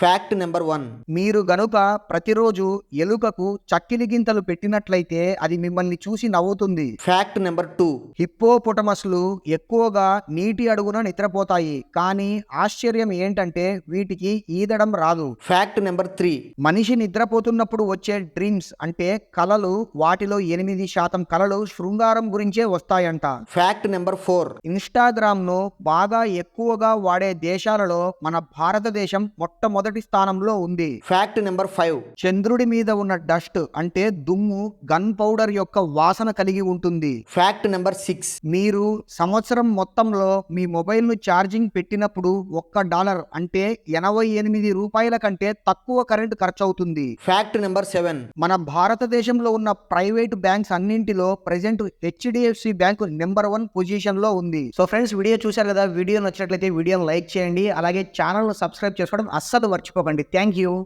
Fact number one మీరు గనుక ప్రతిరోజు ఎలుకకు చక్కిలి గింతలు పెట్టినట్లయితే అది మిమ్మల్ని చూసి నవ్వుతుంది. ఫ్యాక్ట్ నెంబర్ టూ హిప్పోపొటమస్లు ఎక్కువగా నీటి అడుగున నిద్రపోతాయి. కానీ ఆశ్చర్యం ఏంటంటే వీటికి ఈదడం రాదు. ఫ్యాక్ట్ నెంబర్ త్రీ మనిషి నిద్రపోతున్నప్పుడు వచ్చే డ్రీమ్స్ అంటే కలలు వాటిలో ఎనిమిది శాతం కలలు శృంగారం గురించే వస్తాయంట. ఫ్యాక్ట్ నెంబర్ ఫోర్ ఇన్స్టాగ్రామ్ను బాగా ఎక్కువగా వాడే దేశాలలో మన భారతదేశం మొట్టమొదటి స్థానంలో ఉంది. ఫ్యాక్ట్ నెంబర్ ఫైవ్ చంద్రుడి మీద ఉన్న డస్ట్ అంటే దుమ్ము గన్ పౌడర్ యొక్క వాసన కలిగి ఉంటుంది. ఫ్యాక్ట్ నెంబర్ సిక్స్ మీరు సంవత్సరం మొత్తంలో మీ మొబైల్ను ఛార్జింగ్ పెట్టినప్పుడు ఒక్క డాలర్ అంటే ఎనభై ఎనిమిది రూపాయల కంటే తక్కువ కరెంట్ ఖర్చు అవుతుంది ఫ్యాక్ట్ నెంబర్ సెవెన్ మన భారతదేశంలో ఉన్న ప్రైవేట్ బ్యాంక్స్ అన్నింటిలో present HDFC bank number one పొజిషన్లో ఉంది. సో ఫ్రెండ్స్ వీడియో చూశారు కదా? వీడియో నచ్చినట్లయితే వీడియోని లైక్ చేయండి. అలాగే ఛానల్ సబ్స్క్రైబ్ చేసుకోవడం అస్సలు మర్చిపోకండి థ్యాంక్ యూ.